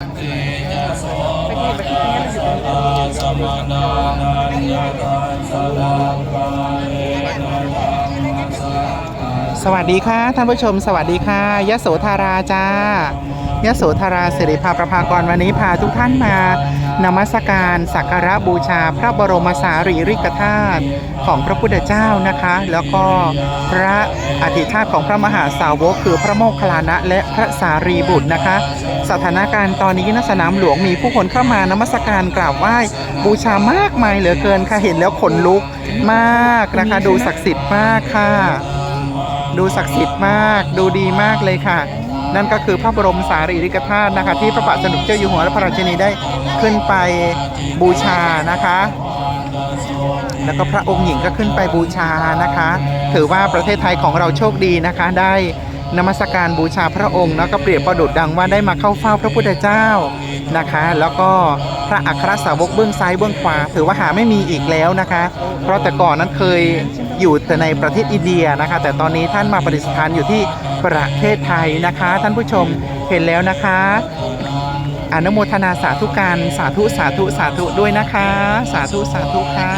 ส สวัสดีค่ะท่านผู้ชม สวัสดีค่ะยโสธาราจ้ายโสธาราสิริภาประภากรวันนี้พาทุกท่านมานมัสการสักการะบูชาพระบรมสารีริกธาตุของพระพุทธเจ้านะคะ แล้วก็พระอธิธาตุของพระมหาสาวก คือพระโมคคัลลานะและพระสารีบุตรนะคะ สถานการณ์ตอนนี้ณสนามหลวงมีผู้คนเข้ามานมัสการกราบไหว้บูชามากมายเหลือเกินค่ะเห็นแล้วขนลุกมากนะคะดูศักดิ์สิทธิ์มากค่ะ ดูศักดิ์สิทธิ์มาก ดูดีมากเลยค่ะ นั่นก็คือพระบรมสารีริกธาตุนะคะ ที่พระบาทสมเด็จเจ้าอยู่หัวและพระราชินีได้ขึ้นไปบูชานะคะ แล้วก็พระองค์หญิงก็ขึ้นไปบูชานะคะ ถือว่าประเทศไทยของเราโชคดีนะคะได้ นมัสการบูชาพระองค์แล้วก็เปรียบประดุจดังว่าได้มาเข้าเฝ้าพระพุทธเจ้านะคะ แล้วก็พระอัครสาวกเบื้องซ้ายเบื้องขวา ถือว่าหาไม่มีอีกแล้วนะคะ เพราะแต่ก่อนนั้นเคยอยู่แต่ในประเทศอินเดียนะคะ แต่ตอนนี้ท่านมาประดิษฐานอยู่ที่ประเทศไทยนะคะ ท่านผู้ชมเห็นแล้วนะคะอนุโมทนาสาธุการสาธุสาธุสาธุด้วยนะคะ สาธุสาธุค่ะ